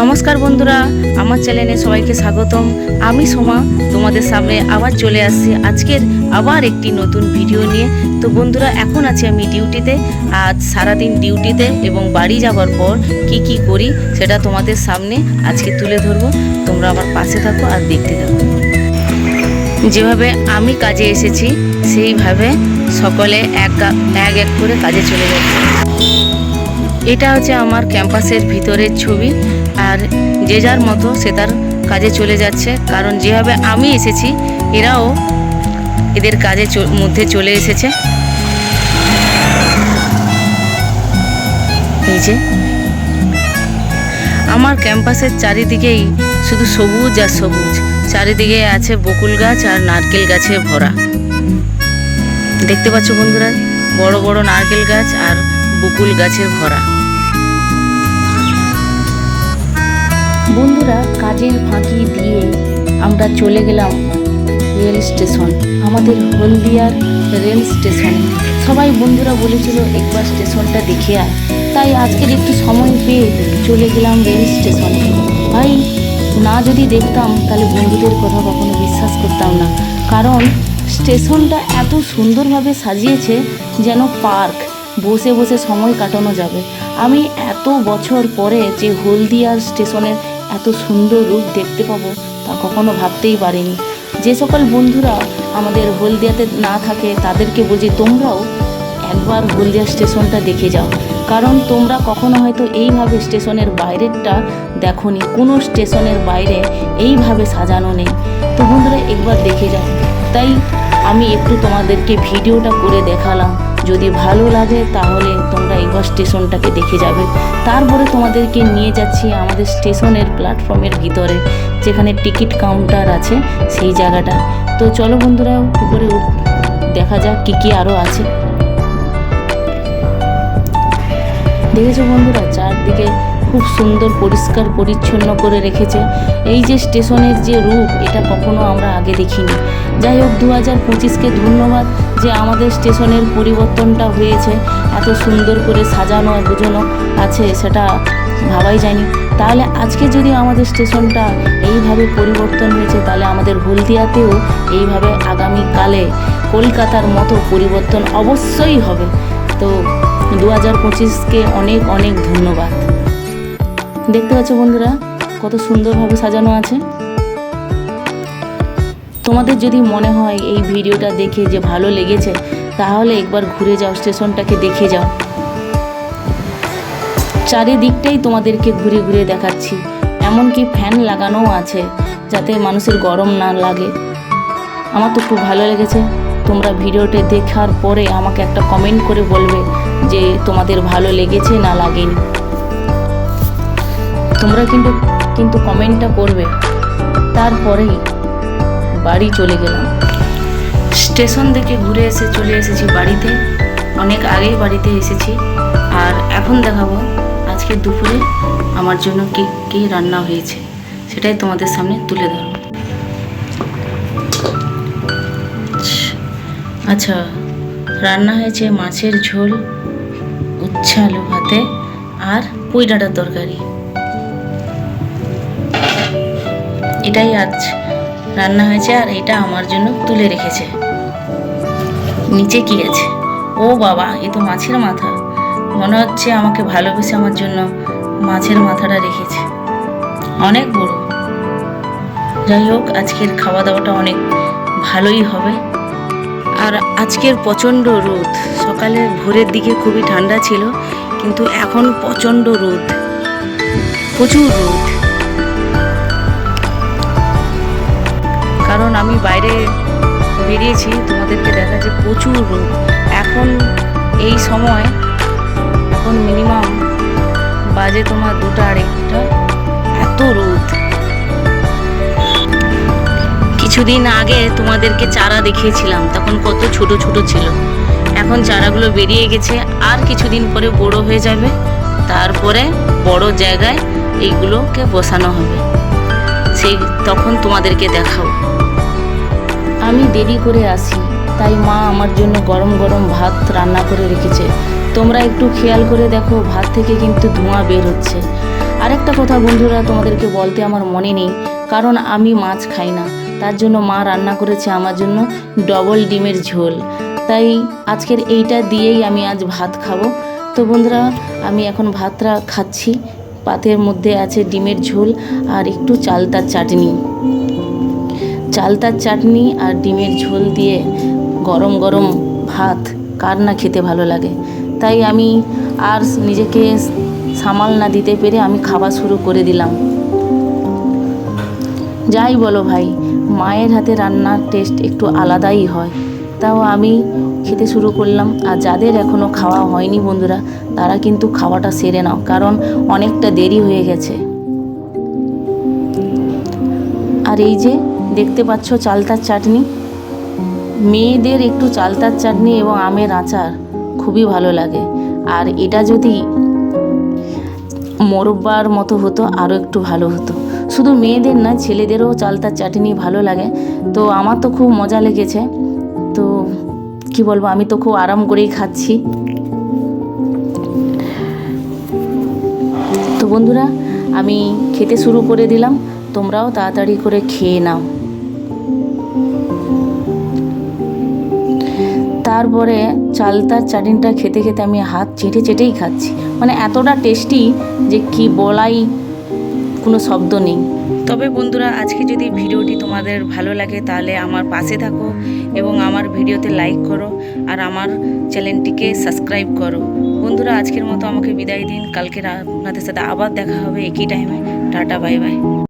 নমস্কার বন্ধুরা, আমার চ্যানেলে সবাইকে স্বাগতম। আমি সোমা, তোমাদের সামনে আবার চলে আসছি আজকের আবার একটি নতুন ভিডিও নিয়ে। তো বন্ধুরা, এখন আছি আমি ডিউটিতে। আজ সারাদিন ডিউটিতে এবং বাড়ি যাওয়ার পর কি কি করি সেটা তোমাদের সামনে আজকে তুলে ধরবো। তোমরা আমার পাশে থাকো আর দেখতে থাকো। যেভাবে আমি কাজে এসেছি, সেইভাবে সকলে এক এক এক করে কাজে চলে যাচ্ছে। এটা হচ্ছে আমার ক্যাম্পাসের ভিতরের ছবি। আর যে যার মতো সে তার কাজে চলে যাচ্ছে। কারণ যেভাবে আমি এসেছি, এরাও এদের কাজে মধ্যে চলে এসেছে। এই যে, আমার ক্যাম্পাসের চারিদিকেই শুধু সবুজ আর সবুজ। চারিদিকে আছে বকুল গাছ আর নারকেল গাছে ভরা। দেখতে পাচ্ছ বন্ধুরা, বড় বড় নারকেল গাছ আর বকুল গাছের ভরা। বন্ধুরা, কাজের ফাঁকি দিয়ে আমরা চলে গেলাম রেল স্টেশন, আমাদের হলদিয়ার রেল স্টেশন। সবাই বন্ধুরা বলেছিল, একবার স্টেশনটা দেখে আয়। তাই আজকের একটু সময় পেয়ে চলে গেলাম রেল স্টেশনে। ভাই, না যদি দেখতাম, তাহলে বন্ধুদের কথা কখনো বিশ্বাস করতাম না। কারণ, স্টেশনটা এত সুন্দরভাবে সাজিয়েছে, যেন পার্ক। বসে বসে সময় কাটানো যাবে। আমি এত বছর পরে যে হলদিয়ার স্টেশনের এত সুন্দর রূপ দেখতে পাবো তা কখনো ভাবতেই পারিনি। যে সকল বন্ধুরা আমাদের হলদিয়াতে না থাকে তাদেরকে বলছি তোমরাও একবার হলদিয়া স্টেশনটা দেখে যাও। কারণ তোমরা কখনো হয়তো এইভাবে স্টেশনের বাইরেরটা দেখোনি, কোনো স্টেশনের বাইরে এইভাবে সাজানো নেই। তো বন্ধুরা, একবার দেখে যাও। তাই আমি একটু তোমাদেরকে ভিডিওটা করে দেখালাম। যদি ভালো লাগে, তাহলে তোমরা একবার স্টেশনটাকে দেখে যাবে। তারপরে তোমাদেরকে নিয়ে যাচ্ছি আমাদের স্টেশনের প্ল্যাটফর্মের ভিতরে, যেখানে টিকিট কাউন্টার আছে সেই জায়গাটা। তো চলো বন্ধুরা, উপরে দেখা যাক কী কী আরও আছে। দেখেছ বন্ধুরা, চারদিকে খুব সুন্দর, পরিষ্কার, পরিচ্ছন্ন করে রেখেছে। এই যে স্টেশনের যে রূপ, এটা কখনো আমরা আগে দেখিনি। যাই হোক দু হাজার পঁচিশকে ধন্যবাদ যে আমাদের স্টেশনের পরিবর্তনটা হয়েছে। এত সুন্দর করে সাজানো গুজনো আছে, সেটা ভাবাই যায়নি। তাহলে আজকে যদি আমাদের স্টেশনটা এইভাবে পরিবর্তন হয়েছে, তাহলে আমাদের হলদিয়াতেও এইভাবে আগামীকালে কলকাতার মতো পরিবর্তন অবশ্যই হবে। তো দু হাজার পঁচিশকে অনেক অনেক ধন্যবাদ। দেখতে পাচ্ছ বন্ধুরা, কত সুন্দরভাবে সাজানো আছে। তোমাদের যদি মনে হয় এই ভিডিওটা দেখে যে ভালো লেগেছে, তাহলে একবার ঘুরে যাও, স্টেশনটাকে দেখে যাও। চারিদিকটাই তোমাদেরকে ঘুরে ঘুরে দেখাচ্ছি। এমনকি ফ্যান লাগানোও আছে, যাতে মানুষের গরম না লাগে। আমার তো খুব ভালো লেগেছে। তোমরা ভিডিওটি দেখার পরে আমাকে একটা কমেন্ট করে বলবে যে তোমাদের ভালো লেগেছে না লাগেনি। তোমরা কিন্তু কিন্তু কমেন্টটা করবে। তারপরেই বাড়ি চলে গেলাম। স্টেশন থেকে ঘুরে এসে চলে এসেছি বাড়িতে। অনেক আগেই বাড়িতে এসেছি। আর এখন দেখাবো আজকে দুপুরে আমার জন্য কি, কী রান্না হয়েছে। সেটাই তোমাদের সামনে তুলে ধরবো। আচ্ছা রান্না হয়েছে মাছের ঝোল, উচ্ছে আলু ভাতে আর পুঁই ডাঁটার তরকারি। এটাই আজ রান্না হয়েছে আর এটা আমার জন্য তুলে রেখেছে। নিচে কি আছে? ও বাবা, এ তো মাছের মাথা। মনে হচ্ছে আমাকে ভালোবেসে আমার জন্য মাছের মাথাটা রেখেছে। অনেক বড়। যাই হোক, আজকের খাওয়া দাওয়াটা অনেক ভালোই হবে। আর আজকের প্রচণ্ড রোদ। সকালে ভোরের দিকে খুবই ঠান্ডা ছিল, কিন্তু এখন প্রচণ্ড রোদ। প্রচুর রোদ। কারণ আমি বাইরে বেরিয়েছি, তোমাদেরকে দেখা যে প্রচুর রোদ। এখন এই সময় এখন মিনিমাম বাজে তোমার দুটা আড়াইটা এত রোদ। কিছুদিন আগে তোমাদেরকে চারা দেখিয়েছিলাম, তখন কত ছোট ছোট ছিল। এখন চারাগুলো বেরিয়ে গেছে, আর কিছুদিন পরে বড় হয়ে যাবে। তারপরে বড় জায়গায় এইগুলোকে বসানো হবে। সেই তখন তোমাদেরকে দেখাও আমি দেরি করে আসি, তাই মা আমার জন্য গরম গরম ভাত রান্না করে রেখেছে। তোমরা একটু খেয়াল করে দেখো, ভাত থেকে কিন্তু ধোঁয়া বের হচ্ছে। আরেকটা কথা বন্ধুরা, তোমাদেরকে বলতে আমার মনে নেই, কারণ আমি মাছ খাই না। তার জন্য মা রান্না করেছে আমার জন্য ডবল ডিমের ঝোল। তাই আজকের এইটা দিয়েই আমি আজ ভাত খাব। তো বন্ধুরা, আমি এখন ভাতটা খাচ্ছি। পাতের মধ্যে আছে ডিমের ঝোল আর একটু চালতার চাটনি। চালতার চাটনি আর ডিমের ঝোল দিয়ে গরম গরম ভাত, কার না খেতে ভালো লাগে? তাই আমি আর নিজেকে সামাল না দিতে পেরে আমি খাওয়া শুরু করে দিলাম। যাই বলো ভাই, মায়ের হাতে রান্নার টেস্ট একটু আলাদাই হয়। তাও আমি খেতে শুরু করলাম, আর যাদের এখনও খাওয়া হয়নি বন্ধুরা, তারা কিন্তু খাওয়াটা সেরে নাও, কারণ অনেকটা দেরি হয়ে গেছে। আর এই যে দেখতে পাচ্ছ চালতার চাটনি। মেয়েদের একটু চালতার চাটনি এবং আমের আচার খুবই ভালো লাগে। আর এটা যদি মোরব্বার মতো হতো আরও একটু ভালো হতো। শুধু মেয়েদের না ছেলেদেরও চালতার চাটনি ভালো লাগে। তো আমার তো খুব মজা লেগেছে। তো কি বলব, আমি তো খুব আরাম করেই খাচ্ছি। তো বন্ধুরা, আমি খেতে শুরু করে দিলাম। তোমরাও তাড়াতাড়ি করে খেয়ে নাও। তারপরে চালতার চাটনিটা খেতে খেতে আমি হাত চেটে চেটেই খাচ্ছি। মানে এতটা টেস্টি যে কি বলাই কোনো শব্দ নেই। তবে বন্ধুরা, আজকে যদি ভিডিওটি তোমাদের ভালো লাগে তাহলে আমার পাশে থাকো এবং আমার ভিডিওতে লাইক করো আর আমার চ্যানেলটিকে সাবস্ক্রাইব করো। বন্ধুরা, আজকের মতো আমাকে বিদায় দিন। কালকে আপনাদের সাথে আবার দেখা হবে একই টাইমে টাটা বাই বাই